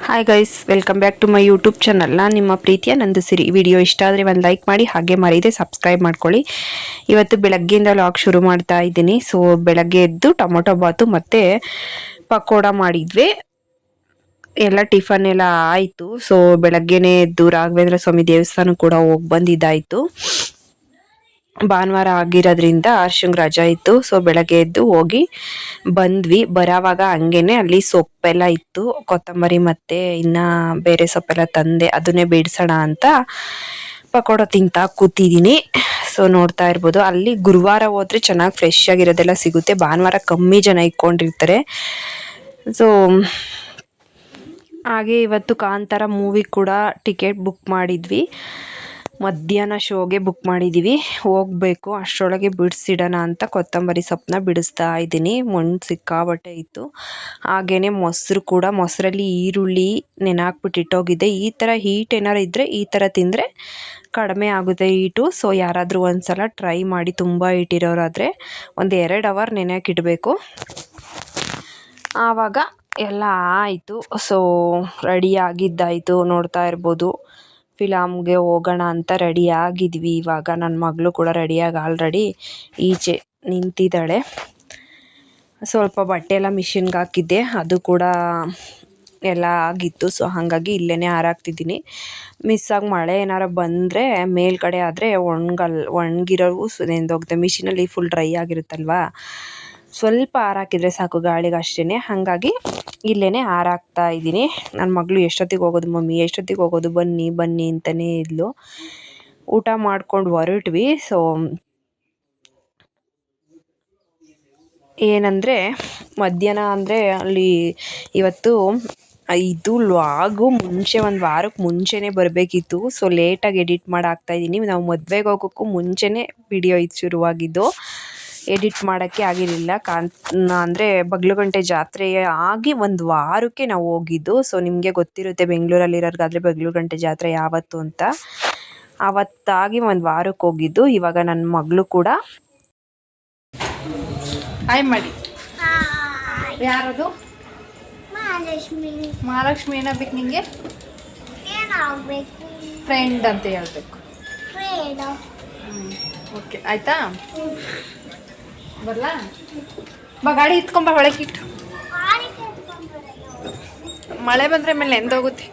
Hi guys welcome back to my YouTube channel ನಾನು ನಿಮ್ಮ ಪ್ರೀತಿಯ ನಂದು ಸಿರಿ ವಿಡಿಯೋ ಇಷ್ಟ ಆದರೆ ಒಂದು ಲೈಕ್ ಮಾಡಿ, ಹಾಗೆ ಮರೀದೆ ಸಬ್ಸ್ಕ್ರೈಬ್ ಮಾಡ್ಕೊಳ್ಳಿ. ಇವತ್ತು ಬೆಳಗ್ಗೆಯಿಂದ ಲಾಕ್ ಶುರು ಮಾಡ್ತಾ ಇದ್ದೀನಿ. ಸೊ ಬೆಳಗ್ಗೆ ಎದ್ದು ಟೊಮೊಟೊ ಬಾತು ಮತ್ತು ಪಕೋಡ ಮಾಡಿದ್ವಿ. ಎಲ್ಲ ಟಿಫನ್ ಎಲ್ಲ ಆಯಿತು. ಸೊ ಬೆಳಗ್ಗೆನೇ ಎದ್ದು ರಾಘವೇಂದ್ರ ಸ್ವಾಮಿ ದೇವಸ್ಥಾನ ಕೂಡ ಹೋಗಿ ಬಂದಿದ್ದಾಯಿತು. ಭಾನುವಾರ ಆಗಿರೋದ್ರಿಂದ ಅರ್ಶಂಗ್ ರಜಾ ಇತ್ತು. ಸೊ ಬೆಳಗ್ಗೆ ಎದ್ದು ಹೋಗಿ ಬಂದ್ವಿ. ಬರೋವಾಗ ಹಂಗೇನೆ ಅಲ್ಲಿ ಸೊಪ್ಪೆಲ್ಲ ಇತ್ತು. ಕೊತ್ತಂಬರಿ ಮತ್ತೆ ಇನ್ನ ಬೇರೆ ಸೊಪ್ಪೆಲ್ಲ ತಂದೆ, ಅದನ್ನೇ ಬಿಡಿಸೋಣ ಅಂತ ಪಕೋಡ ತಿಂತಾ ಕೂತಿದ್ದೀನಿ. ಸೊ ನೋಡ್ತಾ ಇರ್ಬೋದು. ಅಲ್ಲಿ ಗುರುವಾರ ಹೋದ್ರೆ ಚೆನ್ನಾಗಿ ಫ್ರೆಶ್ ಆಗಿರೋದೆಲ್ಲ ಸಿಗುತ್ತೆ. ಭಾನುವಾರ ಕಮ್ಮಿ ಜನ ಇಟ್ಕೊಂಡಿರ್ತಾರೆ. ಸೊ ಹಾಗೆ ಇವತ್ತು ಕಾಂತಾರ ಮೂವಿ ಕೂಡ ಟಿಕೆಟ್ ಬುಕ್ ಮಾಡಿದ್ವಿ. ಮಧ್ಯಾಹ್ನ ಶೋಗೆ ಬುಕ್ ಮಾಡಿದ್ದೀವಿ ಹೋಗಬೇಕು, ಅಷ್ಟರೊಳಗೆ ಬಿಡಿಸಿಡೋಣ ಅಂತ ಕೊತ್ತಂಬರಿ ಸೊಪ್ಪನ್ನ ಬಿಡಿಸ್ತಾ ಇದ್ದೀನಿ. ಮಣ್ಣು ಸಿಕ್ಕಾಬಟ್ಟೆ ಇತ್ತು. ಹಾಗೆಯೇ ಮೊಸರು ಕೂಡ, ಮೊಸರಲ್ಲಿ ಈರುಳ್ಳಿ ನೆನಾಕ್ಬಿಟ್ಟಿಟ್ಟೋಗಿದೆ. ಈ ಥರ ಹೀಟ್ ಏನಾರು ಇದ್ದರೆ ಈ ಥರ ತಿಂದರೆ ಕಡಿಮೆ ಆಗುತ್ತೆ ಹೀಟು ಸೊ ಯಾರಾದರೂ ಒಂದು ಸಲ ಟ್ರೈ ಮಾಡಿ ತುಂಬ ಇಟ್ಟಿರೋರಾದರೆ ಒಂದು ಎರಡು ಅವರ್ ನೆನೆಯೋಕೆ ಇಡಬೇಕು. ಆವಾಗ ಎಲ್ಲ ಆಯಿತು. ಸೊ ರೆಡಿ ಆಗಿದ್ದಾಯಿತು. ನೋಡ್ತಾ ಇರ್ಬೋದು. ಫಿಲಾಮ್ಗೆ ಹೋಗೋಣ ಅಂತ ರೆಡಿ ಆಗಿದ್ವಿ. ಇವಾಗ ನನ್ನ ಮಗಳು ಕೂಡ ರೆಡಿಯಾಗಿ ಆಲ್ರೆಡಿ ಈಚೆ ನಿಂತಿದ್ದಾಳೆ. ಸ್ವಲ್ಪ ಬಟ್ಟೆ ಎಲ್ಲ ಮಿಷಿನ್ಗೆ ಹಾಕಿದ್ದೆ. ಅದು ಕೂಡ ಎಲ್ಲ ಆಗಿತ್ತು. ಸೊ ಹಾಗಾಗಿ ಇಲ್ಲೇ ಹಾರಾಕ್ತಿದ್ದೀನಿ. ಆಗಿ ಮಳೆ ಏನಾರು ಬಂದರೆ ಮೇಲ್ಗಡೆ ಆದರೆ ಒಣಗಲ್, ಒಣಗಿರೋವು ನೆಂದೋಗುತ್ತೆ ಮಿಷಿನಲ್ಲಿ ಫುಲ್ ಡ್ರೈ ಆಗಿರುತ್ತಲ್ವಾ? ಸ್ವಲ್ಪ ಹಾಕಿದ್ರೆ ಸಾಕು ಗಾಳಿಗೆ ಅಷ್ಟೇ ಹಾಗಾಗಿ ಇಲ್ಲೇ ಹಾರಾಕ್ತಾ ಇದ್ದೀನಿ. ನನ್ನ ಮಗಳು ಎಷ್ಟೊತ್ತಿಗೆ ಹೋಗೋದು ಮಮ್ಮಿ? ಎಷ್ಟೊತ್ತಿಗೆ ಹೋಗೋದು? ಬನ್ನಿ ಬನ್ನಿ ಅಂತಲೇ ಇದ್ಲು. ಊಟ ಮಾಡ್ಕೊಂಡು ಹೊರಟ್ವಿ. ಸೊ ಏನಂದರೆ, ಮಧ್ಯಾಹ್ನ ಅಂದರೆ ಅಲ್ಲಿ ಇವತ್ತು ಇದು ಲಾಗು ಮುಂಚೆ ಒಂದು ವಾರಕ್ಕೆ ಮುಂಚೆನೇ ಬರಬೇಕಿತ್ತು. ಸೊ ಲೇಟಾಗಿ ಎಡಿಟ್ ಮಾಡಿ ಹಾಕ್ತಾಯಿದ್ದೀನಿ ನಾವು ಮದುವೆಗೆ ಹೋಗೋಕ್ಕೂ ಮುಂಚೆನೇ ವಿಡಿಯೋ ಇದು ಶುರುವಾಗಿದ್ದು. ಎಡಿಟ್ ಮಾಡೋಕ್ಕೆ ಆಗಿರಲಿಲ್ಲ. ಕಾನ್ ಅಂದರೆ ಬಗ್ಲುಗಂಟೆ ಜಾತ್ರೆ ಆಗಿ ಒಂದು ವಾರಕ್ಕೆ ನಾವು ಹೋಗಿದ್ದು. ಸೊ ನಿಮಗೆ ಗೊತ್ತಿರುತ್ತೆ ಬೆಂಗಳೂರಲ್ಲಿರೋರ್ಗಾದ್ರೆ ಬಗಲುಗಂಟೆ ಜಾತ್ರೆ ಯಾವತ್ತು ಅಂತ. ಆವತ್ತಾಗಿ ಒಂದು ವಾರಕ್ಕೆ ಹೋಗಿದ್ದು. ಇವಾಗ ನನ್ನ ಮಗಳು ಕೂಡ. ಹಾಯ್ ಮಾಡಿ ಯಾರದು? ಮಹಾಲಕ್ಷ್ಮಿ. ಏನಾಗ್ಬೇಕು ನಿಂಗೆ? ಏನಾಗಬೇಕು? ಫ್ರೆಂಡ್ ಅಂತ ಹೇಳ್ಬೇಕು. ಫ್ರೇಡ ಓಕೆ ಆಯ್ತಾ? ಬರಲಾ? ಬಾ ಗಾಡಿ ಇತ್ಕೊಂಬ ಒಳಗೆ ಇಟ್ಟು. ಮಳೆ ಬಂದ್ರೆ ಮೇಲೆ ನೆಂದೋಗುತ್ತೆ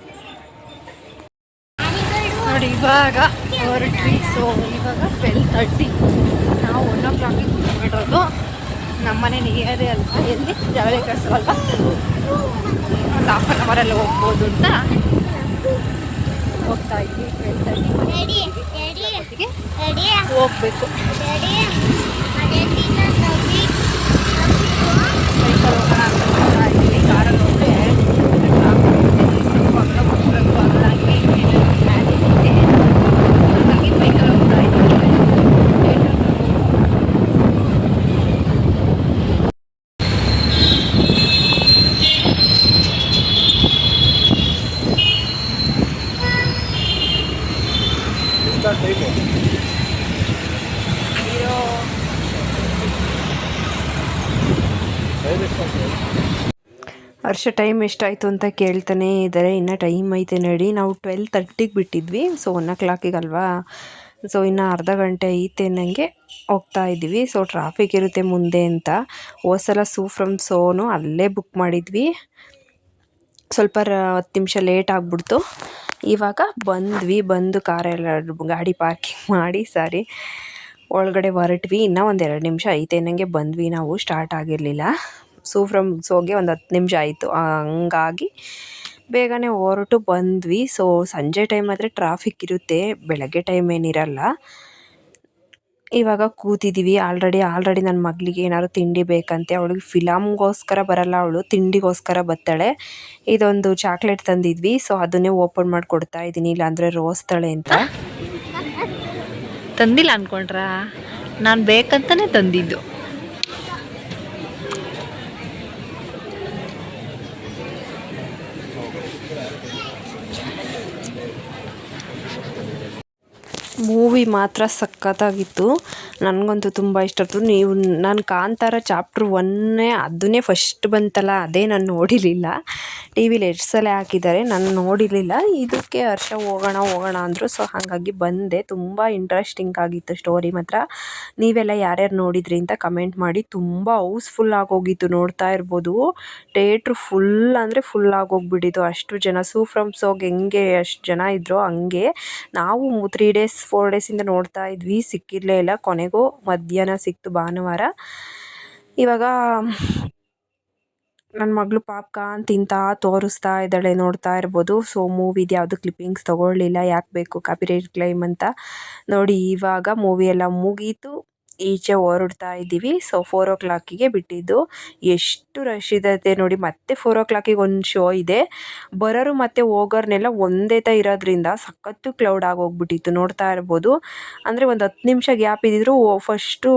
ನೋಡಿ ಇವಾಗ ಹೊರಟ್ವಿ ಸೊ ಇವಾಗ ಟ್ವೆಲ್ ತರ್ಟಿ ನಾವು ಒನ್ ಓ ಕ್ಲಾಕಿಗೆ ನಮ್ಮ ನಮ್ಮನೆ ನಿಯರೇ ಅಲ್ವಾ? ಎಲ್ಲಿ? ಜವಳಿ ಕಳಿಸೋಲ್ವಾ ಒಂದು ಹಾಫ್ ಆನ್ ಅವರಲ್ಲಿ ಹೋಗ್ಬೋದು ಅಂತ ಹೋಗ್ತಾ ಇದ್ವಿ. ಟ್ವೆಲ್ ತರ್ಟಿ ಹೋಗ್ಬೇಕು. ಬೈಕಲ್ಲಿ ಹೋಗೋಣ ಅಂತ ಹೋಗ್ತಾ ಇದ್ವಿ ಕಾರಲ್ಲಿ ಹೋದರೆ ಸ್ವಲ್ಪ ಅಗ್ಲ ಕೊಡಬೇಕು ಹಾಗಾಗಿ ಹಾಗಾಗಿ ಬೈಕಲ್ಲಿ ಹೋಗ್ತಾ ಇದ್ವಿ ಲೇಟ್ ಆಗೋದು. ವರ್ಷ ಟೈಮ್ ಎಷ್ಟಾಯಿತು ಅಂತ ಕೇಳ್ತಾನೆ ಇದ್ದಾರೆ ಇನ್ನು ಟೈಮ್ ಐತೆ ನೋಡಿ. ನಾವು ಟ್ವೆಲ್ ತರ್ಟಿಗೆ ಬಿಟ್ಟಿದ್ವಿ. ಸೊ ಒನ್ ಓ ಕ್ಲಾಕಿಗೆ ಅಲ್ವಾ? ಸೊ ಇನ್ನು ಅರ್ಧ ಗಂಟೆ ಐತೆ ನನಗೆ ಹೋಗ್ತಾ ಇದ್ವಿ ಸೊ ಟ್ರಾಫಿಕ್ ಇರುತ್ತೆ ಮುಂದೆ ಅಂತ. ಹೋದ್ಸಲ ಸೂ ಫ್ರಮ್ ಸೋನು ಅಲ್ಲೇ ಬುಕ್ ಮಾಡಿದ್ವಿ. ಸ್ವಲ್ಪ ಹತ್ತು ನಿಮಿಷ ಲೇಟ್ ಆಗಿಬಿಡ್ತು. ಇವಾಗ ಬಂದ್ವಿ. ಬಂದು ಕಾರೆಲ್ಲ ಗಾಡಿ ಪಾರ್ಕಿಂಗ್ ಮಾಡಿ ಸಾರಿ ಒಳಗಡೆ ಹೊರಟ್ವಿ. ಇನ್ನೂ ಒಂದು ಎರಡು ನಿಮಿಷ ಐತೆ ನನಗೆ ಬಂದ್ವಿ ನಾವು. ಸ್ಟಾರ್ಟ್ ಆಗಿರಲಿಲ್ಲ. ಸೂ ಫ್ರಮ್ ಸೋಗೆ ಒಂದು ಹತ್ತು ನಿಮಿಷ ಆಯಿತು. ಹಂಗಾಗಿ ಬೇಗನೆ ಹೊರಟು ಬಂದ್ವಿ. ಸೊ ಸಂಜೆ ಟೈಮ್ ಆದರೆ ಟ್ರಾಫಿಕ್ ಇರುತ್ತೆ. ಬೆಳಗ್ಗೆ ಟೈಮ್ ಏನಿರಲ್ಲ. ಇವಾಗ ಕೂತಿದ್ದೀವಿ ಆಲ್ರೆಡಿ ಆಲ್ರೆಡಿ ನನ್ನ ಮಗಳಿಗೆ ಏನಾದ್ರು ತಿಂಡಿ ಬೇಕಂತೆ. ಅವಳಿಗೆ ಫಿಲಮ್ಗೋಸ್ಕರ ಬರಲ್ಲ ಅವಳು. ತಿಂಡಿಗೋಸ್ಕರ ಬರ್ತಾಳೆ ಇದೊಂದು ಚಾಕ್ಲೇಟ್ ತಂದಿದ್ವಿ. ಸೊ ಅದನ್ನೇ ಓಪನ್ ಮಾಡಿ ಕೊಡ್ತಾ ಇದ್ದೀನಿ. ಇಲ್ಲಾಂದರೆ ರೋಸ್ತಾಳೆ ಅಂತ. ತಂದಿಲ್ಲ ಅನ್ಕೊಂಡ್ರಾ? ನಾನು ಬೇಕಂತಲೇ ತಂದಿದ್ದು. ಮೂವಿ ಮಾತ್ರ ಸಖತ್ತಾಗಿತ್ತು. ನನಗಂತೂ ತುಂಬ ಇಷ್ಟ ಆಯ್ತು. ನೀವು, ನಾನು ಕಾಂತಾರ ಚಾಪ್ಟ್ರ್ ಒನ್ನೇ ಅದನ್ನೇ ಫಸ್ಟ್ ಬಂತಲ್ಲ, ಅದೇ ನಾನು ನೋಡಿರಲಿಲ್ಲ. ಟಿ ವಿಲಿ ಎಷ್ಟು ಹಾಕಿದ್ದಾರೆ, ನಾನು ನೋಡಿರಲಿಲ್ಲ. ಇದಕ್ಕೆ ಹರ್ಷ, ಹೋಗೋಣ ಹೋಗೋಣ ಅಂದರು. ಸೊ ಹಾಗಾಗಿ ಬಂದೆ. ತುಂಬ ಇಂಟ್ರೆಸ್ಟಿಂಗ್ ಆಗಿತ್ತು ಸ್ಟೋರಿ ಮಾತ್ರ. ನೀವೆಲ್ಲ ಯಾರ್ಯಾರು ನೋಡಿದ್ರಿ ಅಂತ ಕಮೆಂಟ್ ಮಾಡಿ. ತುಂಬ ಹೌಸ್ಫುಲ್ ಆಗೋಗಿತ್ತು ನೋಡ್ತಾ ಇರ್ಬೋದು. ಥಿಯೇಟ್ರ್ ಫುಲ್ ಅಂದರೆ ಫುಲ್ ಆಗೋಗ್ಬಿಟ್ಟಿತ್ತು. ಅಷ್ಟು ಜನ ಸೂ ಫ್ರಮ್ ಸೋಗ್ ಹೆಂಗೆ ಅಷ್ಟು ಜನ ಇದ್ರೋ ಹಂಗೆ. ನಾವು ತ್ರೀ ಡೇಸ್ ಫೋರ್ ಡೇಸಿಂದ ನೋಡ್ತಾ ಇದ್ವಿ, ಸಿಕ್ಕಿರಲೇ ಇಲ್ಲ. ಕೊನೆಗೂ ಮಧ್ಯಾಹ್ನ ಸಿಕ್ತು ಭಾನುವಾರ. ಇವಾಗ ನನ್ನ ಮಗಳು ಪಾಪ್ಕಾರ್ನ್ ತಿಂತಾ ತೋರಿಸ್ತಾ ಇದ್ದಾಳೆ, ನೋಡ್ತಾ ಇರ್ಬೋದು. ಸೊ ಮೂವಿದು ಯಾವುದು ಕ್ಲಿಪ್ಪಿಂಗ್ಸ್ ತೊಗೊಳ್ಳಿಲ್ಲ, ಯಾಕೆ ಬೇಕು ಕಾಪಿರೈಟ್ ಕ್ಲೈಮ್ ಅಂತ. ನೋಡಿ, ಇವಾಗ ಮೂವಿ ಎಲ್ಲ ಮುಗೀತು. ಈಚೆ ಹೊರಡ್ತಾ ಇದ್ದೀವಿ. ಸೊ ಫೋರ್ ಓ ಕ್ಲಾಕಿಗೆ ಬಿಟ್ಟಿದ್ದು. ಎಷ್ಟು ರಶ್ ಇದೆ ನೋಡಿ. ಮತ್ತೆ ಫೋರ್ ಓ ಕ್ಲಾಕಿಗೆ ಒಂದು ಶೋ ಇದೆ. ಬರೋರು ಮತ್ತೆ ಹೋಗೋರ್ನೆಲ್ಲ ಒಂದೇ ತ ಇರೋದ್ರಿಂದ ಸಖತ್ತು ಕ್ಲೌಡ್ ಆಗಿ ಹೋಗ್ಬಿಟ್ಟಿತ್ತು ನೋಡ್ತಾ ಇರ್ಬೋದು. ಅಂದರೆ ಒಂದು ಹತ್ತು ನಿಮಿಷ ಗ್ಯಾಪ್ ಇದ್ದಿದ್ರು ಫಸ್ಟು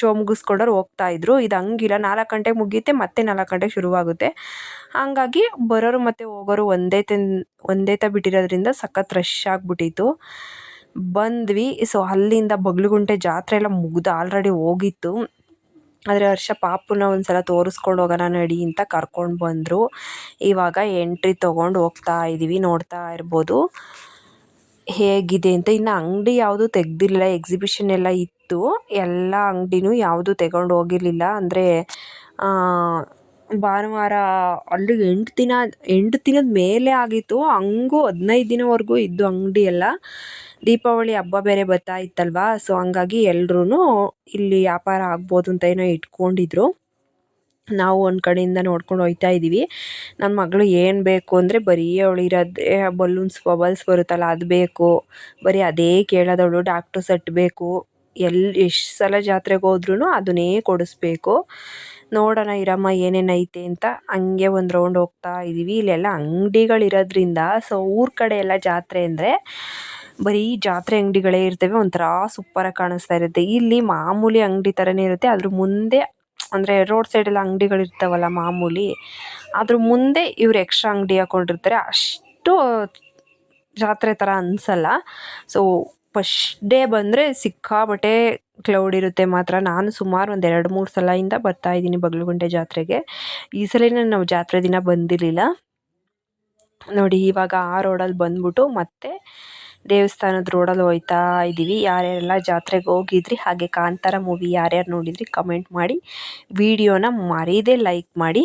ಶೋ ಮುಗಿಸ್ಕೊಂಡವ್ರು ಹೋಗ್ತಾ ಇದ್ರು. ಇದು ಹಂಗಿಲ್ಲ. ನಾಲ್ಕು ಗಂಟೆಗೆ ಮುಗಿಯುತ್ತೆ ಮತ್ತೆ ನಾಲ್ಕು ಗಂಟೆಗೆ ಶುರುವಾಗುತ್ತೆ. ಹಾಗಾಗಿ ಬರೋರು ಮತ್ತೆ ಹೋಗೋರು ಒಂದೇ ತಿನ್, ಒಂದೇ ತ ಬಿಟ್ಟಿರೋದ್ರಿಂದ ಸಖತ್ ರಶ್ ಆಗಿಬಿಟ್ಟಿತ್ತು. ಬಂದ್ವಿ. ಸೊ ಅಲ್ಲಿಂದ ಬಗ್ಲುಗುಂಟೆ ಜಾತ್ರೆ ಎಲ್ಲ ಮುಗ್ದು ಆಲ್ರೆಡಿ ಹೋಗಿತ್ತು. ಆದರೆ ಹರ್ಷ ಪಾಪುನ ಒಂದು ಸಲ ತೋರಿಸ್ಕೊಂಡು ಹೋಗೋಣ ನಡಿ ಅಂತ ಕರ್ಕೊಂಡು ಬಂದರು. ಇವಾಗ ಎಂಟ್ರಿ ತೊಗೊಂಡು ಹೋಗ್ತಾ ಇದ್ದೀವಿ ನೋಡ್ತಾ ಇರ್ಬೋದು. ಹೇಗಿದೆ ಅಂತ ಇನ್ನು ಅಂಗಡಿ ಯಾವುದು ತೆಗ್ದಿಲ್ಲ ಎಕ್ಸಿಬಿಷನ್ ಎಲ್ಲ ಇತ್ತು. ಎಲ್ಲ ಅಂಗಡಿನೂ ಯಾವುದು ತಗೊಂಡು ಹೋಗಿರಲಿಲ್ಲ. ಅಂದರೆ ಭಾನುವಾರ ಅಲ್ಲಿ ಎಂಟು ದಿನ, ಎಂಟು ದಿನದ ಮೇಲೆ ಆಗಿತ್ತು. ಹಂಗೂ ಹದಿನೈದು ದಿನವರೆಗೂ ಇದ್ದು ಅಂಗಡಿ ಎಲ್ಲ. ದೀಪಾವಳಿ ಹಬ್ಬ ಬೇರೆ ಬರ್ತಾ ಇತ್ತಲ್ವಾ? ಸೊ ಹಂಗಾಗಿ ಎಲ್ರೂ ಇಲ್ಲಿ ವ್ಯಾಪಾರ ಆಗ್ಬೋದು ಅಂತ ಏನೋ ಇಟ್ಕೊಂಡಿದ್ರು. ನಾವು ಒಂದು ಕಡೆಯಿಂದ ನೋಡ್ಕೊಂಡು ಹೋಗ್ತಾ ಇದ್ದೀವಿ ನನ್ನ ಮಗಳು ಏನು ಬೇಕು ಅಂದರೆ ಬರೀ ಅವಳು ಇರೋದೇ ಬಲೂನ್ಸ್ ಬಬಲ್ಸ್ ಬರುತ್ತಲ್ಲ, ಅದು ಬೇಕು. ಬರೀ ಅದೇ ಕೇಳೋದವಳು ಡಾಕ್ಟರ್ ಸೆಟ್ ಬೇಕು. ಎಲ್ಲಿ ಎಷ್ಟು ಸಲ ಜಾತ್ರೆಗೆ ಹೋದ್ರೂ ಅದನ್ನೇ ಕೊಡಿಸ್ಬೇಕು. ನೋಡೋಣ ಇರಮ್ಮ, ಏನೇನು ಐತೆ ಅಂತ ಹಂಗೆ ಒಂದು ರೌಂಡ್ ಹೋಗ್ತಾ ಇದ್ದೀವಿ ಇಲ್ಲೆಲ್ಲ ಅಂಗಡಿಗಳಿರೋದ್ರಿಂದ ಸೊ ಊರ ಕಡೆ ಎಲ್ಲ ಜಾತ್ರೆ ಅಂದರೆ ಬರೀ ಜಾತ್ರೆ ಅಂಗಡಿಗಳೇ ಇರ್ತವೆ. ಒಂಥರ ಸೂಪರಾಗಿ ಕಾಣಿಸ್ತಾ ಇರುತ್ತೆ. ಇಲ್ಲಿ ಮಾಮೂಲಿ ಅಂಗಡಿ ಥರನೇ ಇರುತ್ತೆ. ಅದ್ರ ಮುಂದೆ ಅಂದರೆ ರೋಡ್ ಸೈಡೆಲ್ಲ ಅಂಗಡಿಗಳು ಇರ್ತಾವಲ್ಲ ಮಾಮೂಲಿ ಅದ್ರ ಮುಂದೆ ಇವ್ರು ಎಕ್ಸ್ಟ್ರಾ ಅಂಗಡಿ ಹಾಕೊಂಡಿರ್ತಾರೆ. ಅಷ್ಟು ಜಾತ್ರೆ ಥರ ಅನಿಸಲ್ಲ. ಸೊ ಫಸ್ಟ್ ಡೇ ಬಂದರೆ ಸಿಕ್ಕಾಪಟ್ಟೆ ಕ್ಲೌಡ್ ಇರುತ್ತೆ ಮಾತ್ರ. ನಾನು ಸುಮಾರು ಒಂದು ಎರಡು, ಮೂರು ಸಲದಿಂದ ಬರ್ತಾ ಇದ್ದೀನಿ ಬಗಲುಗುಂಟೆ ಜಾತ್ರೆಗೆ. ಈ ಸಲನೇ ನಾವು ಜಾತ್ರೆ ದಿನ ಬಂದಿರಲಿಲ್ಲ. ನೋಡಿ ಇವಾಗ ಆ ರೋಡಲ್ಲಿ ಬಂದ್ಬಿಟ್ಟು ಮತ್ತೆ ದೇವಸ್ಥಾನದ ರೋಡಲ್ಲಿ ಹೋಗ್ತಾ ಇದ್ದೀವಿ ಯಾರ್ಯಾರೆಲ್ಲ ಜಾತ್ರೆಗೆ ಹೋಗಿದ್ರಿ, ಹಾಗೆ ಕಾಂತಾರ ಮೂವಿ ಯಾರ್ಯಾರು ನೋಡಿದ್ರಿ ಕಮೆಂಟ್ ಮಾಡಿ. ವಿಡಿಯೋನ ಮರೀದೇ ಲೈಕ್ ಮಾಡಿ.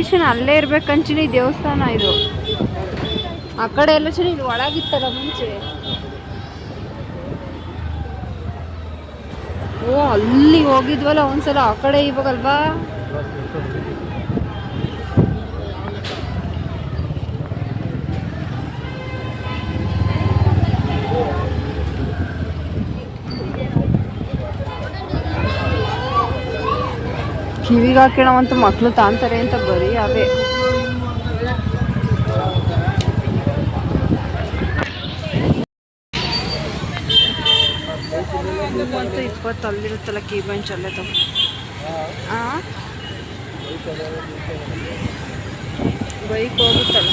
ಎಕ್ಸಿಬಿಷನ್ ಅಲ್ಲೇ ಇರ್ಬೇಕಂಚಿನಿ ದೇವಸ್ಥಾನ ಇದು. ಆ ಕಡೆ ಎಲ್ಲ ಚೆನ್ನಾಗಿ ಇದು ಒಳಗಿತ್ತಲ್ಲ ಮುಂಚೆ. ಓ, ಅಲ್ಲಿ ಹೋಗಿದ್ವಲ್ಲ ಒಂದ್ಸಲ, ಆ ಕಡೆ ಇವಾಗಲ್ವಾ? ಕಿವಿಗೆ ಹಾಕಿಣವಂತ ಮಕ್ಳು ತಾಂತಾರೆ ಅಂತ ಬರೀ ಅವೇ. ಮೂವತ್ತು ಇಪ್ಪತ್ತು ಅಲ್ಲಿರುತ್ತಲ್ಲ ಕೀ ಬೆಂಚ್ ಅಲ್ಲೇ ತಗೋ ಹಾಂ ಬೈಕ್ ಹೋಗುತ್ತಲ್ಲ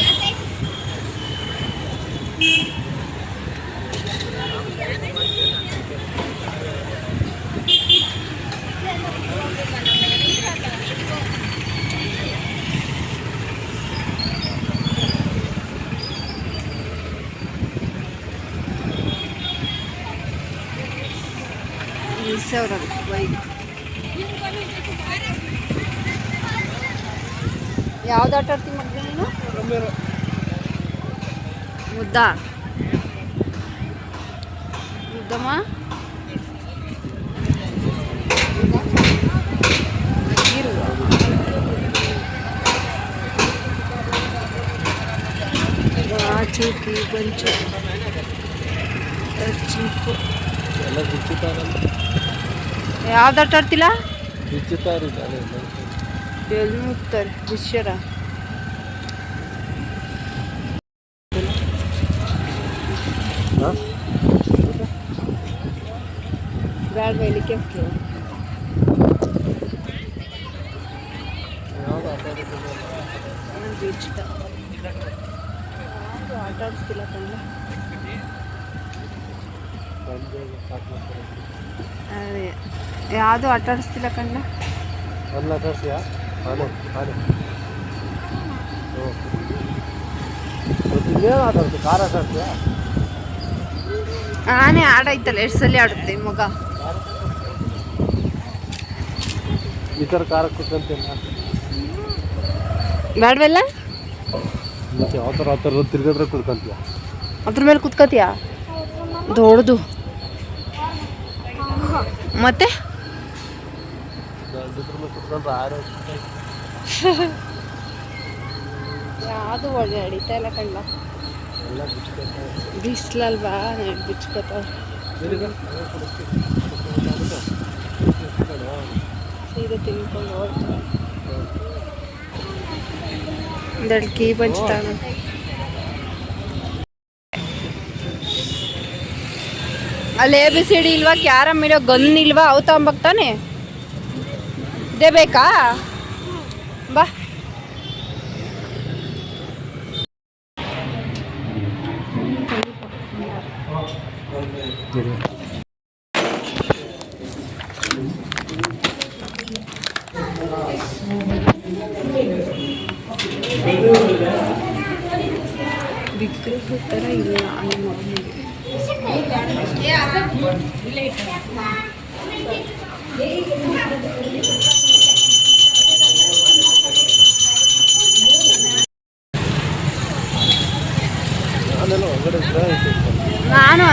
ನಿಲ್ಸವ್ರಲ್ಲ ಬೈಕ್ ಯಾವ್ದು ಆಟ ಆಡ್ತಿ ಮುದ್ದಾ ನೀನು? ಮುದ್ದ. ಮುದ್ದಮ್ಮ? ಚೂಕಿ ಬಂಚು ಚೀಪು ಯಾವ್ದು ಆಟ ಆಡ್ತಿಲ್ಲ? ಬಿಚ್ಚುತ್ತಾರೆ mü ಮುಗ್ತಾರೆ Dışarı. Ha? Ver beylik ಯಾವ್ದು ಆಟ ಆಡಿಸ್ತಿಲ್ಲ ಕಣ್ಣ ಅದೇ ಯಾವುದು ಆಟ ಆಡಿಸ್ತಿಲ್ಲ ಕಣ್ಣ ಅಲ್ಲ ತರ್ಸಿಯ ಆನೆ ಆನೆ ಹ್ಞೂ ಇನ್ನೇನು ಆಡೈತಲ್ಲ ಎಷ್ಟು ಸಲ ಆಡುತ್ತೆ ಮಗ ಈ ಥರ ಕಾರ ಕುತ್ಕೊಂತೇನೆ ಬೇಡವೆಲ್ಲ ಮತ್ತೆ ಯಾವ ಥರ ಆ ಥರ ತಿರ್ಗದ್ರೆ ಕುತ್ಕೊಂತೀಯ? ಅದ್ರ ಮೇಲೆ ಕುತ್ಕೋತೀಯ? ದೊಡ್ಡದು. ಮತ್ತೆ ಇದ್ರ ಮೇಲೆ ಕುತ್ಕೊಂಡ್ರೆ ಆರು ಯಾವುದು ಒಳ್ಳೆ ನಡೀತಾ ಇಲ್ಲ ಕಣ್ಣ. ಬಿಸಿಲಲ್ವಾ? ನೆಡ್ ಬಿಚ್ಕೋತಾವ. ಸೀರೆ ತಿನ್ಕೊಂಡು ಹೋಗ್ತಾರೆ ಒಂದೆರಡು ಕೀ ಬಂಚ್ತಾನ ಅಲ್ಲಿ ಎ ಬಿ ಸಿ ಡಿ ಇಲ್ವಾ? ಕ್ಯಾರಮ್ ಇರೋ ಗನ್ ಇಲ್ವಾ? ಅವು ತಗೊಂಬಕ್ ತಾನೆ? ಇದೇ ಬೇಕಾ? ಬಾ ವಿಗ್ರಹ ಥರ ಇಲ್ಲ ಅಲ್ಲಿ ಮಾಮೂಲಿ ನಾನೆಲ್ಲ ಹೊರಗಡೆ ವಿಗ್ರಹ ಇಟ್ಟಿರ್ತಾರೆ ನಾನು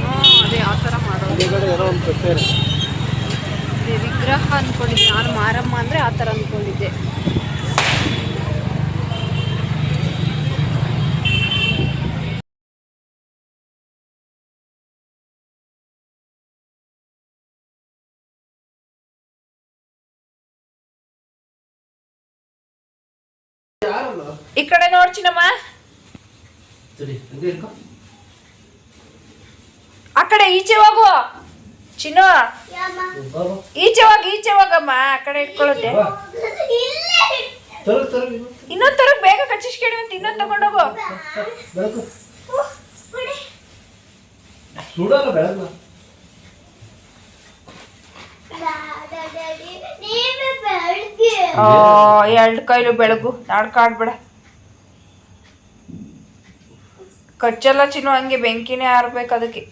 ಹ್ಞೂ ಅದೇ ಆ ಥರ ಮಾಡೋದು. ವಿಗ್ರಹ ಅಂದ್ಕೊಂಡಿದ್ದೆ ನಾನು ಮಾರಮ್ಮ ಅಂದರೆ ಆ ಥರ ಅಂದ್ಕೊಂಡಿದ್ದೆ ಈ ಕಡೆ ನೋಡ್ಚಿನಮ್ಮ ಸರಿ ಹಂಗೆ ಇರ್ಕೊ. ಆ ಕಡೆ ಈಚೆ ಹೋಗು. ಚಿನ್ನು. ಯಮ್ಮ? ಬಾಬಾ ಈಚೆ ಹೋಗಿ ಈಚೆ ಹೋಗಮ್ಮ. ಆ ಕಡೆ ಇಟ್ಕೊಳ್ಳುತ್ತೆ. ಇನ್ನೊಂದ್ ತರ ಬೇಗ ಕಚ್ಚಿಸ್ಕೇಳಿ ಅಂತ ಇನ್ನೊಂದ್ ತಗೊಂಡೋಗು. ಸುಡಲ್ಲ. ಎರಡು ಕೈಲು ಬೆಳಗು. ನಾಡ್ಕಾಡ್ಬೇಡ. ಕಚ್ಚಲ್ಲ ಚಿನ್ನು ಹಂಗೆ ಬೆಂಕಿನೇ ಆರ್ಬೇಕು ಅದಕ್ಕೆ?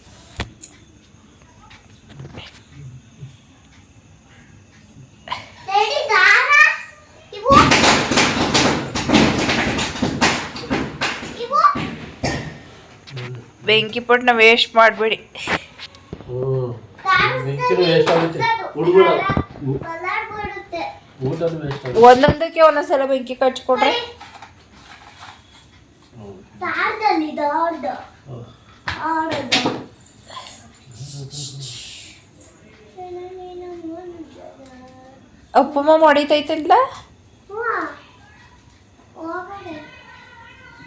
ಬೆಂಕಿ ಪಟ್ನ ವೇಸ್ಟ್ ಮಾಡಬೇಡಿ. ಒಂದೊಂದಕ್ಕೆ ಒಂದೊಂದ್ಸಲ ಬೆಂಕಿ waste ಆಗುತ್ತೆ. ಅದು. ಹುಡ್ಗುರು. ಕಲರ್- ಕಲರ್ ಬರುತ್ತೆ. ಊಟನೂ ವೇಸ್ಟ್ ಆಗುತ್ತೆ ಒಂದೊಂದಕ್ಕೆ ಒಂದೊಂದ್ಸಲ ಬೆಂಕಿ ಕಚ್ಕೊಡ್ರೆ ದಾರದಲ್ಲಿ ದೊಡ್ಡ. ಆಡೋದು ಅಪ್ಪಮ್ಮ ಹೊಡಿತೈತಲ್ಲ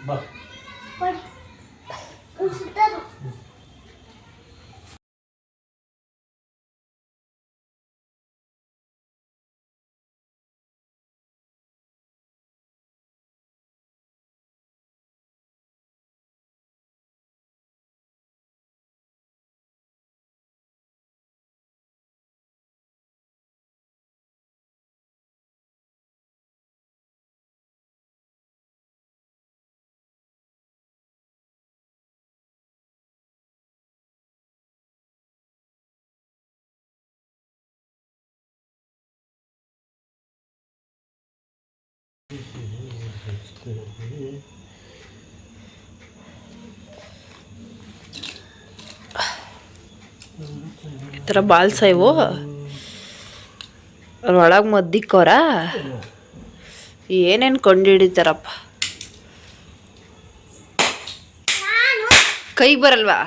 ಬಾ. ಈ ಥರ ಬಾಲ್ಸ ಇವು ಅದ್ರೊಳಗೆ ಮದ್ದಿಕ್ಕೋರ ಏನೇನು ಕೊಂಡಿಡಿತಾರಪ್ಪ. ಕೈಗೆ ಬರಲ್ವಾ?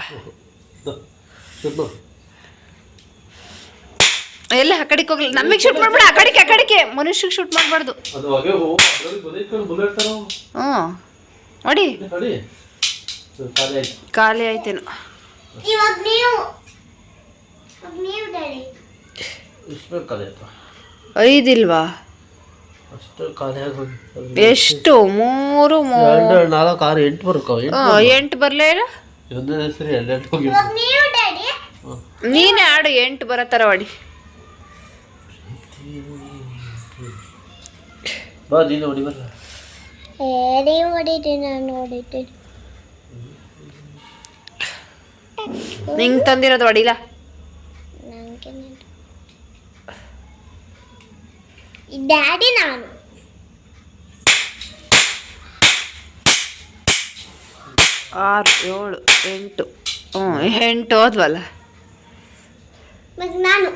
ಎಲ್ಲ ಆ ಕಡೆಗೆ ಹೋಗ್ಲಿ. ನಮಗೆ ಶೂಟ್ ಮಾಡ್ಬೇಡ. ಆ ಕಡೆಗೆ ಆ ಕಡೆಗೆ. ಮನುಷ್ಯಗೆ ಶೂಟ್ ಮಾಡಬಾರ್ದು. ಹ್ಞೂ. ನೋಡಿ. ಖಾಲಿ ಆಯ್ತು. ಖಾಲಿ ಆಯ್ತೇನು. ಇವಾಗ ನೀವು ಇವಾಗ ನೀವು ಡ್ಯಾಡಿ. ಇಷ್ಟು ಖಾಲಿ ಆಯ್ತು? ಐದಿಲ್ವಾ ಎಷ್ಟು? ಮೂರು ನಾಲ್ಕು ಆರು ಎಂಟು ಬರ್ಕವ ಎಂಟು ಬರಲೇ ನೀನೇ ಆಡು ಎಂಟು ಬರೋ ಥರ ಹೊಡಿ ಬಾ ನೀನು ಹೊಡಿ ಬರ್ರ ಏರಿ ಹೊಡಿತೀನಿ ನಾನು ಹೊಡಿತೀನಿ ನಿಂಗೆ ತಂದಿರೋದು ಹೊಡಿಲ್ಲ ನನಗೆ ಡ್ಯಾಡಿ ನಾನು. ಆರು ಏಳು ಎಂಟು. ಹ್ಞೂ ಎಂಟು ಹೋದ್ವಲ್ಲ? ನಾನು.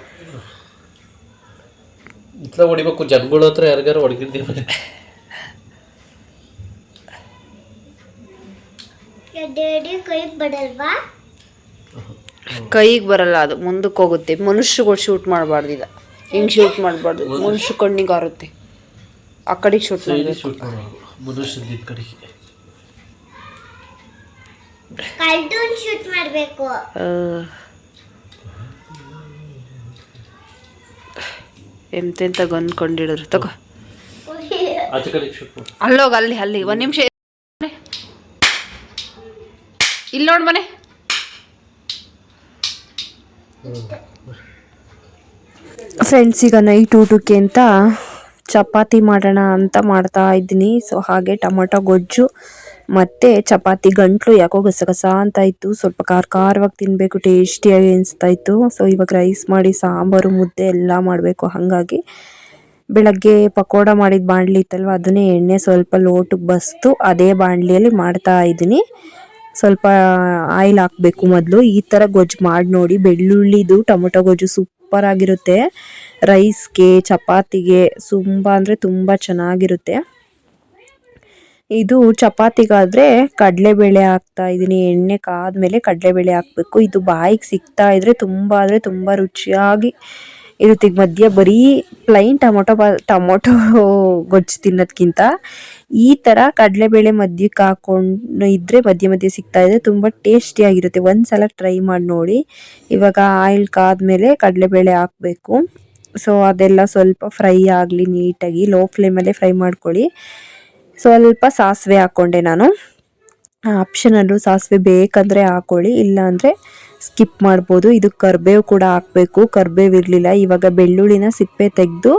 ಇತ್ಲ ಹೊಡಿಬೇಕು ಜನಗಳ ಹತ್ರ ಯಾರಿಗಾರು ಹೊಡಿತಿದ್ದೀವಿ ಕೈಗ್ ಕೈ ಬಡಲ್ವಾ ಕೈಗೆ ಬರಲ್ಲ ಅದು ಮುಂದಕ್ಕೆ ಹೋಗುತ್ತೆ. ಮನುಷ್ಯಗಳು ಶೂಟ್ ಮಾಡಬಾರ್ದು ಈಗ. ಹಿಂಗೆ ಶೂಟ್ ಮಾಡಬಾರ್ದು? ಮನುಷ್ಯ ಕಣ್ಣಿಗೆ ಆರುತ್ತೆ. ಆ ಕಡೆಗೆ ಶೂಟ್ ಮನುಷ್ಯದ ಕಡೆಗೆ. ಕಾರ್ಟೂನ್ ಶೂಟ್ ಮಾಡಬೇಕು. ಎಂತೆಂತ ಗನ್ ಕೊಂಡಿಡಿದ್ರು ತಗೋ. ಅಲ್ಲೋಗ ಅಲ್ಲಿ ಅಲ್ಲಿ. ಒಂದು ನಿಮಿಷ ಇಲ್ಲಿ ನೋಡ್ ಮನೆ. ಫ್ರೆಂಡ್ಸ್ ಈಗ ನೈಟ್ ಊಟಕ್ಕೆ ಅಂತ ಚಪಾತಿ ಮಾಡೋಣ ಅಂತ ಮಾಡ್ತಾ ಇದ್ದೀನಿ. ಸೊ ಹಾಗೆ ಟೊಮೊಟೊ ಗೊಜ್ಜು ಮತ್ತೆ ಚಪಾತಿ ಗಂಟ್ಲು ಯಾಕೋ ಗಸಗಸ ಅಂತ ಇತ್ತು. ಸ್ವಲ್ಪ ಖಾರ ಖಾರವಾಗಿ ತಿನ್ಬೇಕು, ಟೇಸ್ಟಿಯಾಗಿ ಅನಿಸ್ತಾ ಇತ್ತು. ಸೊ ಇವಾಗ ರೈಸ್ ಮಾಡಿ, ಸಾಂಬಾರು, ಮುದ್ದೆ ಎಲ್ಲ ಮಾಡಬೇಕು. ಹಾಗಾಗಿ ಬೆಳಗ್ಗೆ ಪಕೋಡ ಮಾಡಿದ ಬಾಣಲಿ ಇತ್ತಲ್ವ, ಅದನ್ನೇ ಎಣ್ಣೆ ಸ್ವಲ್ಪ ಲೋಟಕ್ಕೆ ಬಸ್ತು, ಅದೇ ಬಾಣಲಿಯಲ್ಲಿ ಮಾಡ್ತಾ ಇದ್ದೀನಿ. ಸ್ವಲ್ಪ ಆಯಿಲ್ ಹಾಕಬೇಕು ಮೊದಲು. ಈ ಥರ ಗೊಜ್ಜು ಮಾಡಿ ನೋಡಿ. ಬೆಳ್ಳುಳ್ಳಿದು, ಟೊಮೊಟೊ ಗೊಜ್ಜು ಸೂಪರ್ ಆಗಿರುತ್ತೆ. ರೈಸ್ಗೆ ಚಪಾತಿಗೆ, ತುಂಬ ಅಂದರೆ ತುಂಬ ಚೆನ್ನಾಗಿರುತ್ತೆ. ಇದು ಚಪಾತಿಗಾದರೆ ಕಡಲೆಬೇಳೆ ಹಾಕ್ತಾ ಇದ್ದೀನಿ ಎಣ್ಣೆ ಕಾದ್ಮೇಲೆ ಕಡಲೆಬೇಳೆ ಹಾಕಬೇಕು. ಇದು ಬಾಯಿಗೆ ಸಿಗ್ತಾ ಇದ್ರೆ ತುಂಬ ಅಂದರೆ ತುಂಬ ರುಚಿಯಾಗಿ ಇರುತ್ತೆ. ಈಗ ಮಧ್ಯ ಬರೀ ಪ್ಲೈನ್ ಟೊಮೊಟೊ ಬಾ, ಟೊಮೊಟೊ ಗೊಜ್ಜು ತಿನ್ನೋದ್ಕಿಂತ ಈ ಥರ ಕಡಲೆಬೇಳೆ ಮಧ್ಯಕ್ಕೆ ಹಾಕೊಂಡು ಇದ್ದರೆ ಮಧ್ಯ, ಮಧ್ಯೆ ಸಿಗ್ತಾ ಇದೆ. ತುಂಬ ಟೇಸ್ಟಿಯಾಗಿರುತ್ತೆ ಒಂದು ಸಲ ಟ್ರೈ ಮಾಡಿ ನೋಡಿ. ಇವಾಗ ಆಯಿಲ್ ಕಾದ್ಮೇಲೆ ಕಡಲೆಬೇಳೆ ಹಾಕಬೇಕು. ಸೊ ಅದೆಲ್ಲ ಸ್ವಲ್ಪ ಫ್ರೈ ಆಗಲಿ, ನೀಟಾಗಿ ಲೋ ಫ್ಲೇಮಲ್ಲೇ ಫ್ರೈ ಮಾಡ್ಕೊಳ್ಳಿ. ಸ್ವಲ್ಪ ಸಾಸಿವೆ ಹಾಕ್ಕೊಂಡೆ ನಾನು. ಆಪ್ಷನಲ್ಲು ಸಾಸಿವೆ ಬೇಕಂದರೆ ಹಾಕೊಳ್ಳಿ, ಇಲ್ಲಾಂದರೆ ಸ್ಕಿಪ್ ಮಾಡ್ಬೋದು. ಇದು ಕರ್ಬೇವು ಕೂಡ ಹಾಕಬೇಕು. ಕರ್ಬೇವು ಇರಲಿಲ್ಲ. ಇವಾಗ ಬೆಳ್ಳುಳ್ಳಿನ ಸಿಪ್ಪೆ ತೆಗೆದು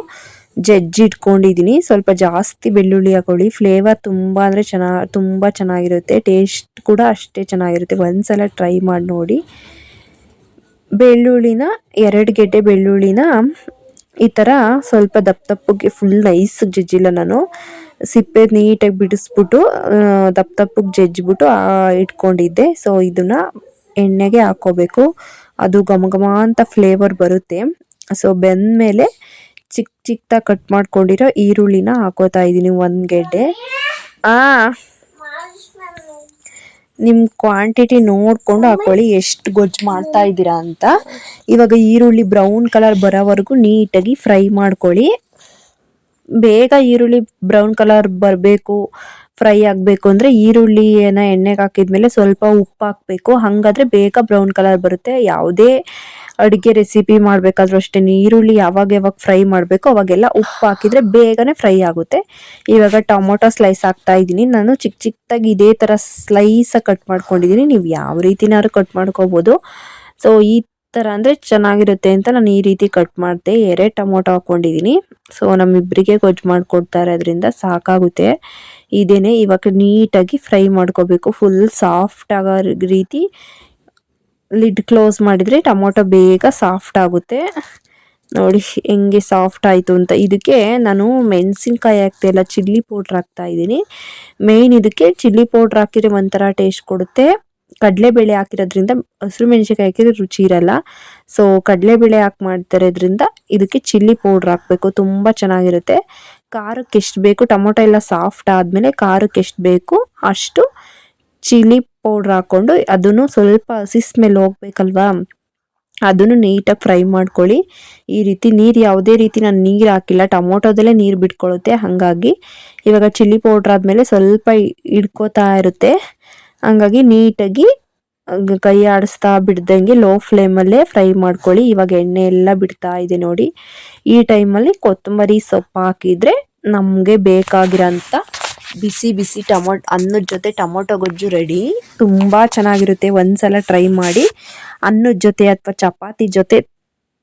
ಜಜ್ಜಿ ಇಟ್ಕೊಂಡಿದ್ದೀನಿ ಸ್ವಲ್ಪ ಜಾಸ್ತಿ ಬೆಳ್ಳುಳ್ಳಿ ಹಾಕೊಳ್ಳಿ. ಫ್ಲೇವರ್ ತುಂಬ ಅಂದರೆ ಚೆನ್ನಾಗಿ ತುಂಬ ಚೆನ್ನಾಗಿರುತ್ತೆ. ಟೇಸ್ಟ್ ಕೂಡ ಅಷ್ಟೇ ಚೆನ್ನಾಗಿರುತ್ತೆ. ಒಂದ್ಸಲ ಟ್ರೈ ಮಾಡಿ ನೋಡಿ. ಬೆಳ್ಳುಳ್ಳಿನ, ಎರಡು ಗೆಡ್ಡೆ ಬೆಳ್ಳುಳ್ಳಿನ ಈ ಥರ ಸ್ವಲ್ಪ ದಪ್ಪ ದಪ್ಪಗೆ ಫುಲ್ ನೈಸ್ ಜಜ್ಜಿಲ್ಲ ನಾನು. ಸಿಪ್ಪೆ ನೀಟಾಗಿ ಬಿಡಿಸ್ಬಿಟ್ಟು ದಪ್ಪ ದಪ್ಪಗೆ ಜಜ್ಜಿಬಿಟ್ಟು ಇಟ್ಕೊಂಡಿದ್ದೆ. ಸೊ ಇದನ್ನ ಎಣ್ಣೆಗೆ ಹಾಕೋಬೇಕು. ಅದು ಘಮ ಘಮ ಅಂತ ಫ್ಲೇವರ್ ಬರುತ್ತೆ. ಸೊ ಬೆಂದಮೇಲೆ ಚಿಕ್ಕ ಚಿಕ್ಕದಾಗಿ ಕಟ್ ಮಾಡ್ಕೊಂಡಿರೋ ಈರುಳ್ಳಿನ ಹಾಕೋತಾ ಇದ್ದೀನಿ ಒಂದು ಗೆಡ್ಡೆ. ಆ ನಿಮ್ಮ ಕ್ವಾಂಟಿಟಿ ನೋಡಿಕೊಂಡು ಹಾಕೊಳ್ಳಿ ಎಷ್ಟು ಗೊಜ್ಜು ಮಾಡ್ತಾ ಇದ್ದೀರಾ ಅಂತ. ಇವಾಗ ಈರುಳ್ಳಿ ಬ್ರೌನ್ ಕಲರ್ ಬರೋವರೆಗೂ ನೀಟಾಗಿ ಫ್ರೈ ಮಾಡ್ಕೊಳ್ಳಿ. ಬೇಗ ಈರುಳ್ಳಿ ಬ್ರೌನ್ ಕಲರ್ ಬರಬೇಕು ಫ್ರೈ ಆಗಬೇಕು ಅಂದರೆ ಏನ ಎಣ್ಣೆಗೆ ಹಾಕಿದ್ಮೇಲೆ ಸ್ವಲ್ಪ ಉಪ್ಪು ಹಾಕಬೇಕು. ಹಾಗಾದ್ರೆ ಬೇಗ ಬ್ರೌನ್ ಕಲರ್ ಬರುತ್ತೆ. ಯಾವುದೇ ಅಡುಗೆ ರೆಸಿಪಿ ಮಾಡಬೇಕಾದ್ರೂ ಅಷ್ಟೇ ಈರುಳ್ಳಿ ಯಾವಾಗ ಯಾವಾಗ ಫ್ರೈ ಮಾಡಬೇಕು ಅವಾಗೆಲ್ಲ ಉಪ್ಪು ಹಾಕಿದರೆ ಬೇಗನೆ ಫ್ರೈ ಆಗುತ್ತೆ. ಇವಾಗ ಟೊಮೊಟೊ ಸ್ಲೈಸ್ ಹಾಕ್ತಾ ಇದ್ದೀನಿ. ನಾನು ಚಿಕ್ಕ ಚಿಕ್ಕದಾಗಿ ಇದೇ ಥರ ಸ್ಲೈಸಾಗಿ ಕಟ್ ಮಾಡ್ಕೊಂಡಿದ್ದೀನಿ. ನೀವು ಯಾವ ರೀತಿನಾದ್ರು ಕಟ್ ಮಾಡ್ಕೋಬೋದು. ಸೊ ಈ ಥರ ಅಂದರೆ ಚೆನ್ನಾಗಿರುತ್ತೆ ಅಂತ ನಾನು ಈ ರೀತಿ ಕಟ್ ಮಾಡಿದೆ. ಎರಡು ಟೊಮೊಟೊ ಹಾಕ್ಕೊಂಡಿದ್ದೀನಿ ಸೊ ನಮ್ಮಿಬ್ಬರಿಗೆ ಗೊಜ್ಜು ಮಾಡಿಕೊಡ್ತಾರೆ ಅದರಿಂದ ಸಾಕಾಗುತ್ತೆ. ಇದೇನೆ ಇವಾಗ ನೀಟಾಗಿ ಫ್ರೈ ಮಾಡ್ಕೋಬೇಕು. ಫುಲ್ ಸಾಫ್ಟ್ ಆಗೋ ರೀತಿ ಲಿಡ್ ಕ್ಲೋಸ್ ಮಾಡಿದರೆ ಟೊಮೊಟೊ ಬೇಗ ಸಾಫ್ಟ್ ಆಗುತ್ತೆ. ನೋಡಿ ಹೆಂಗೆ ಸಾಫ್ಟ್ ಆಯಿತು ಅಂತ. ಇದಕ್ಕೆ ನಾನು ಮೆಣಸಿನ್ಕಾಯಿ ಹಾಕ್ತಾಯಿಲ್ಲ ಚಿಲ್ಲಿ ಪೌಡ್ರ್ ಹಾಕ್ತಾ ಇದ್ದೀನಿ. ಮೇಯ್ನ್ ಇದಕ್ಕೆ ಚಿಲ್ಲಿ ಪೌಡ್ರ್ ಹಾಕಿದರೆ ಒಂಥರ ಟೇಸ್ಟ್ ಕೊಡುತ್ತೆ. ಕಡಲೆಬೇಳೆ ಹಾಕಿರೋದ್ರಿಂದ ಹಸಿರು ಮೆಣಸಿನ್ಕಾಯಿ ಹಾಕಿದ್ರೆ ರುಚಿ ಇರಲ್ಲ. ಸೊ ಕಡಲೆಬೇಳೆ ಹಾಕಿ ಮಾಡ್ತಿರೋದ್ರಿಂದ ಇದಕ್ಕೆ ಚಿಲ್ಲಿ ಪೌಡ್ರ್ ಹಾಕಬೇಕು. ತುಂಬ ಚೆನ್ನಾಗಿರುತ್ತೆ. ಖಾರಕ್ಕೆ ಎಷ್ಟು ಬೇಕು, ಟೊಮೊಟೊ ಎಲ್ಲ ಸಾಫ್ಟ್ ಆದಮೇಲೆ ಖಾರಕ್ಕೆ ಎಷ್ಟು ಬೇಕು ಅಷ್ಟು ಚಿಲ್ಲಿ ಪೌಡ್ರ್ ಹಾಕ್ಕೊಂಡು ಅದನ್ನು ಸ್ವಲ್ಪ ಹಸಿ ಮೇಲೆ ಹೋಗ್ಬೇಕಲ್ವಾ? ಅದನ್ನು ನೀಟಾಗಿ ಫ್ರೈ ಮಾಡ್ಕೊಳ್ಳಿ. ಈ ರೀತಿ ನೀರು ಯಾವುದೇ ರೀತಿ ನಾನು ನೀರು ಹಾಕಿಲ್ಲ. ಟೊಮೊಟೊದಲ್ಲೇ ನೀರು ಬಿಟ್ಕೊಳ್ಳುತ್ತೆ. ಹಾಗಾಗಿ ಇವಾಗ ಚಿಲ್ಲಿ ಪೌಡ್ರ್ ಆದಮೇಲೆ ಸ್ವಲ್ಪ ಹಿಡ್ಕೋತಾ ಇರುತ್ತೆ. ಹಂಗಾಗಿ ನೀಟಾಗಿ ಕೈ ಆಡಿಸ್ತಾ ಬಿಡ್ದಂಗೆ ಲೋ ಫ್ಲೇಮಲ್ಲೇ ಫ್ರೈ ಮಾಡ್ಕೊಳ್ಳಿ. ಇವಾಗ ಎಣ್ಣೆ ಎಲ್ಲ ಬಿಡ್ತಾ ಇದೆ ನೋಡಿ. ಈ ಟೈಮಲ್ಲಿ ಕೊತ್ತಂಬರಿ ಸೊಪ್ಪು ಹಾಕಿದರೆ ನಮಗೆ ಬೇಕಾಗಿರೋಂಥ ಬಿಸಿ ಬಿಸಿ ಟೊಮೊಟೊ, ಅನ್ನದ ಜೊತೆ ಟೊಮೊಟೊ ಗೊಜ್ಜು ರೆಡಿ ತುಂಬ ಚೆನ್ನಾಗಿರುತ್ತೆ. ಒಂದ್ಸಲ ಟ್ರೈ ಮಾಡಿ. ಅನ್ನದ ಜೊತೆ ಅಥವಾ ಚಪಾತಿ ಜೊತೆ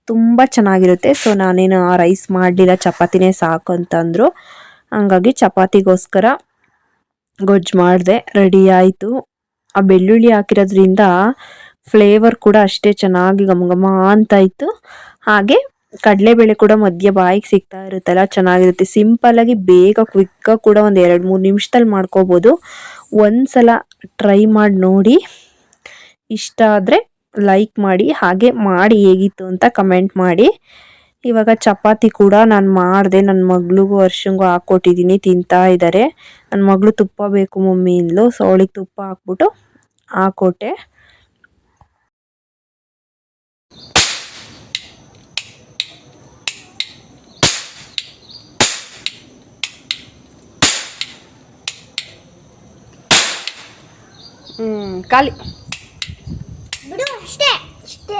ತುಂಬ ಚೆನ್ನಾಗಿರುತ್ತೆ. ಸೊ ನಾನೇನು ರೈಸ್ ಮಾಡಲಿಲ್ಲ. ಚಪಾತಿನೇ ಸಾಕು ಅಂತಂದರು. ಹಂಗಾಗಿ ಚಪಾತಿಗೋಸ್ಕರ ಗೊಜ್ಜು ಮಾಡಿದೆ ರೆಡಿ ಆಯಿತು. ಆ ಬೆಳ್ಳುಳ್ಳಿ ಹಾಕಿರೋದ್ರಿಂದ ಫ್ಲೇವರ್ ಕೂಡ ಅಷ್ಟೇ ಚೆನ್ನಾಗಿ ಘಮ ಘಮ ಅಂತ ಇತ್ತು ಹಾಗೆ ಕಡಲೆಬೇಳೆ ಕೂಡ ಮಧ್ಯ ಬಾಯಿಗೆ ಸಿಗ್ತಾ ಇರುತ್ತಲ್ಲ, ಚೆನ್ನಾಗಿರುತ್ತೆ. ಸಿಂಪಲ್ಲಾಗಿ ಬೇಗ ಕ್ವಿಕ್ಕಾಗಿ ಕೂಡ ಒಂದು ಎರಡು ಮೂರು ನಿಮಿಷದಲ್ಲಿ ಮಾಡ್ಕೋಬೋದು. ಒಂದ್ಸಲ ಟ್ರೈ ಮಾಡಿ ನೋಡಿ. ಇಷ್ಟ ಆದರೆ ಲೈಕ್ ಮಾಡಿ, ಹಾಗೆ ಮಾಡಿ ಹೇಗಿತ್ತು ಅಂತ ಕಮೆಂಟ್ ಮಾಡಿ. ಇವಾಗ ಚಪಾತಿ ಕೂಡ ನಾನು ಮಾಡಿದೆ ನನ್ನ ಮಗಳಿಗೂ ವರ್ಷಂಗೂ ಹಾಕ್ಕೊಟ್ಟಿದ್ದೀನಿ ತಿಂತಾ ಇದ್ದಾರೆ ನನ್ನ ಮಗಳು ತುಪ್ಪ ಬೇಕು ಮಮ್ಮಿ ಇಂದ್ಲು. ಸೊ ಅವಳಿಗೆ ತುಪ್ಪ ಹಾಕ್ಬಿಟ್ಟು ಹಾಕ್ಕೊಟ್ಟೆ ಹ್ಞೂ ಖಾಲಿ ಬಿಡು ಅಷ್ಟೇ ಅಷ್ಟೇ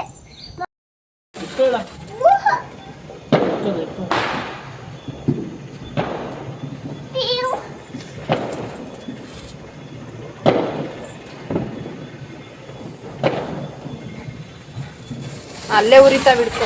ಅಲ್ಲೇ ಉರಿತಾ ಬಿಡ್ತು